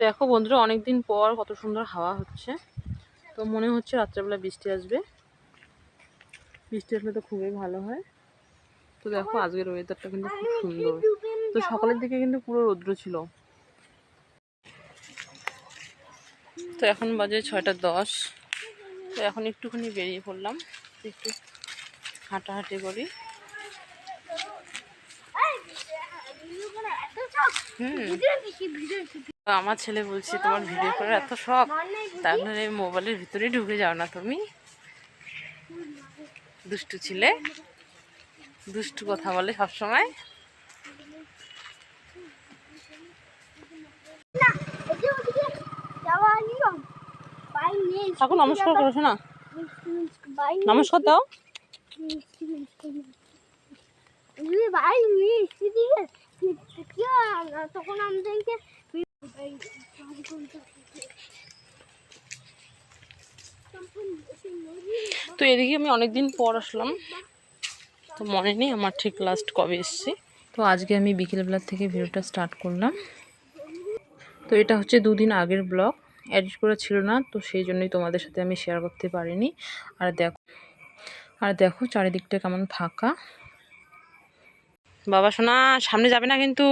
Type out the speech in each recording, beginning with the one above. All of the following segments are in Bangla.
দেখো বন্ধুরা অনেকদিন পর কত সুন্দর হাওয়া হচ্ছে। তো মনে হচ্ছে রাত্রেবেলা বৃষ্টি আসবে। বৃষ্টি আসলে তো খুবই ভালো হয়। তো দেখো আজকের ওয়েদারটা কিন্তু খুব সুন্দর। তো সকালের দিকে কিন্তু পুরো রৌদ্র ছিল। তো এখন বাজে ছয়টা দশ। তো এখন একটুখানি বেরিয়ে পড়লাম একটু হাঁটাহাঁটি করি। হুম। আমার ছেলে বলছে, তোমার ভিডিও করার এত শখ তাহলে মোবাইলের ভিতরে ঢুকে যাও না তুমি। দুষ্টু ছিলে, দুষ্টু কথা বলে সব সময় ঠাকুর, নমস্কার করেছ না নমস্কার দাও। তখন আমাদেরকে তো এদিকে আমি অনেকদিন পর আসলাম। তো মনে নেই আমার ঠিক লাস্ট কবে এসেছি। তো আজকে আমি বিকেলবেলার থেকে ভিডিওটা স্টার্ট করলাম। তো এটা হচ্ছে দুদিন আগের ব্লগ এডিট করা ছিল না তো সেই জন্যই তোমাদের সাথে আমি শেয়ার করতে পারিনি। আর দেখো আর দেখো চারিদিকটা কেমন ফাঁকা। বাবা সোনা সামনে যাবে না কিন্তু।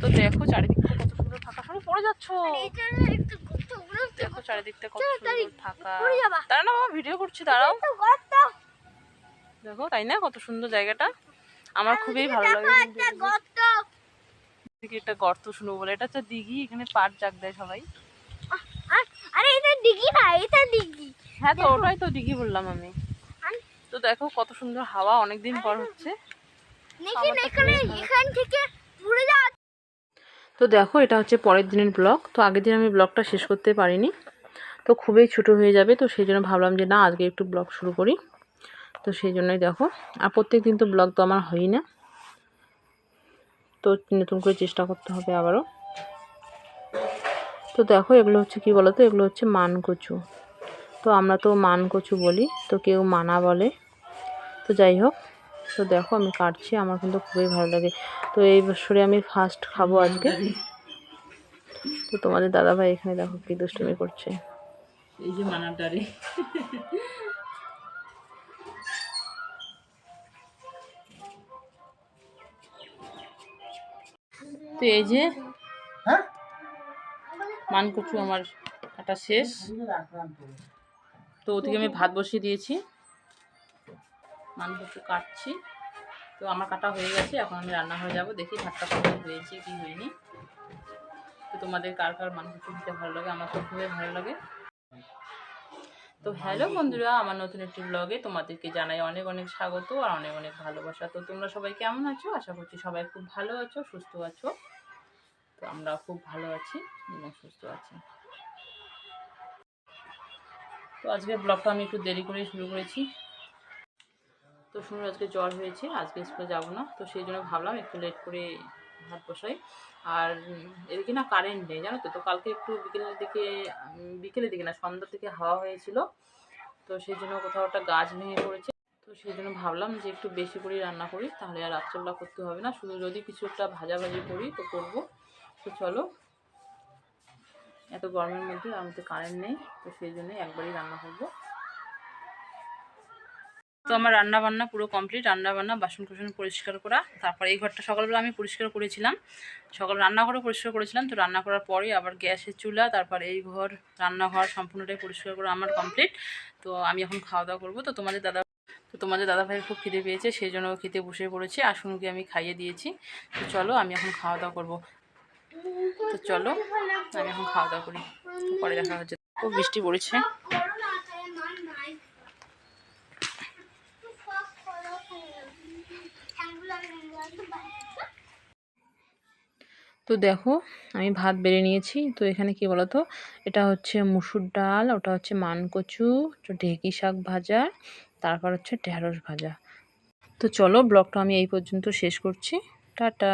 তো দেখো চারিদিকটা কত সুন্দর ফাঁকা। শুনে পড়ে যাচ্ছ। দেখো চারিদিকটা কত সুন্দর ফাঁকা। দাঁড়াও না বাবা ভিডিও করছি দাঁড়াও। দেখো তাই না? কত সুন্দর জায়গাটা। আমার খুবই ভালো লাগে। একটা গর্ত বলে এটা দিঘি এখানে পাট জাগ দেয় সবাই। আরে এটা দিঘি না এটা দিঘি। হ্যাঁ তো ওটাই তো দিঘি বললাম আমি। তো দেখো কত সুন্দর হাওয়া অনেকদিন পর হচ্ছে। দেখেন এখানে এখান থেকে ঘুরে যাওয়া তো দেখো, এটা হচ্ছে পরের দিনের ব্লগ তো আগের দিন আমি ব্লগটা শেষ করতে পারিনি। তো খুবই ছোটো হয়ে যাবে, তো সেই জন্য ভাবলাম যে না, আজকে একটু ব্লগ শুরু করি। তো সেই জন্যই দেখো, আর প্রত্যেক দিন তো ব্লগ তো আমার হয়ই না। তো নতুন করে চেষ্টা করতে হবে আবারও। তো দেখো, এগুলো হচ্ছে কি বলতো, এগুলো হচ্ছে মান কচু তো আমরা তো মান কচু বলি, তো কেউ মানা বলে। তো যাই হোক তো দেখো আমি কাটছি আমার কিন্তু খুবই ভালো লাগে। তো এই বছরে আমি ফার্স্ট খাব আজকে। তো তোমাদের দাদাভাই এখানে দেখো কি দুষ্টুমি করছে। এই যে মানাটারে তো এই যে মানকচু আমার কাটা শেষ। তো ওদিকে আমি ভাত বসিয়ে দিয়েছি। মানকচু কাটছি। তো আমার কাটা হয়ে গেছে, এখন আমি রান্নাঘরে যাব। দেখি ভাতটা কত হয়েছে, কি হয়নি। তো তোমাদের কার কার মানকচু খেতে ভালো লাগে, আমার তো খুবই ভালো লাগে। তো হ্যালো বন্ধুরা, আমার নতুন একটি ব্লগে তোমাদেরকে জানাই অনেক অনেক স্বাগত আর অনেক অনেক ভালোবাসা। তো তোমরা সবাই কেমন আছো? আশা করছি সবাই খুব ভালো আছো, সুস্থ আছো। তো আমরা খুব ভালো আছি এবং সুস্থ আছি। তো আজকে ব্লগটা আমি একটু দেরি করে শুরু করেছি। তো শুনুন, আজকে জ্বর হয়েছে, আজকে স্কুলে যাব না, তো সেই জন্য ভাবলাম একটু লেট করে ভাত বসাই। আর এদিকে না কারেন্ট নেই, জানো তো তো কালকে একটু বিকেলের দিকে বিকেলের দিকে না, সন্ধ্যার দিকে হাওয়া হয়েছিল, তো সেই জন্য কোথাও একটা গাছ ভেঙে পড়েছে, তো সেই জন্য ভাবলাম যে একটু বেশি করে রান্না করি, তাহলে আর রাত্রেবেলা করতে হবে না, শুধু যদি কিছু একটা ভাজাভাজি করি তো করব, তো চলো। এত গরমের মধ্যে আমাদের কারেন্ট নেই, তো সেই জন্য একবারই রান্না করব। তো আমার রান্না বান্না পুরো কমপ্লিট রান্না বান্না বাসন কুসন পরিষ্কার করা, তারপর এই ঘরটা সকালবেলা আমি পরিষ্কার করেছিলাম। সকাল রান্নাঘরও পরিষ্কার করেছিলাম, তো রান্না করার পরে আবার গ্যাসের চুলা, তারপর এই ঘর, রান্নাঘর সম্পূর্ণটাই পরিষ্কার করা আমার কমপ্লিট তো আমি এখন খাওয়া দাওয়া করব। তো তোমাদের দাদা, তো তোমাদের দাদা ভাইয়ের খুব খিদে পেয়েছে, সেই জন্য খেতে বসে পড়েছে, আর শুনুকে আমি খাইয়ে দিয়েছি। তো চলো, আমি এখন খাওয়া দাওয়া করব। তো চলো, আমি এখন খাওয়া দাওয়া করি। পরে দেখা হচ্ছে। খুব বৃষ্টি পড়েছে। তো দেখো, আমি ভাত বেড়ে নিয়েছি। তো এখানে কি বলতো? এটা হচ্ছে মুসুর ডাল, ওটা হচ্ছে মানকচু ঢেঁকি শাক ভাজা, তারপর হচ্ছে ঢেঁড়স ভাজা। তো চলো, ব্লগটা আমি এই পর্যন্ত শেষ করছি। টাটা!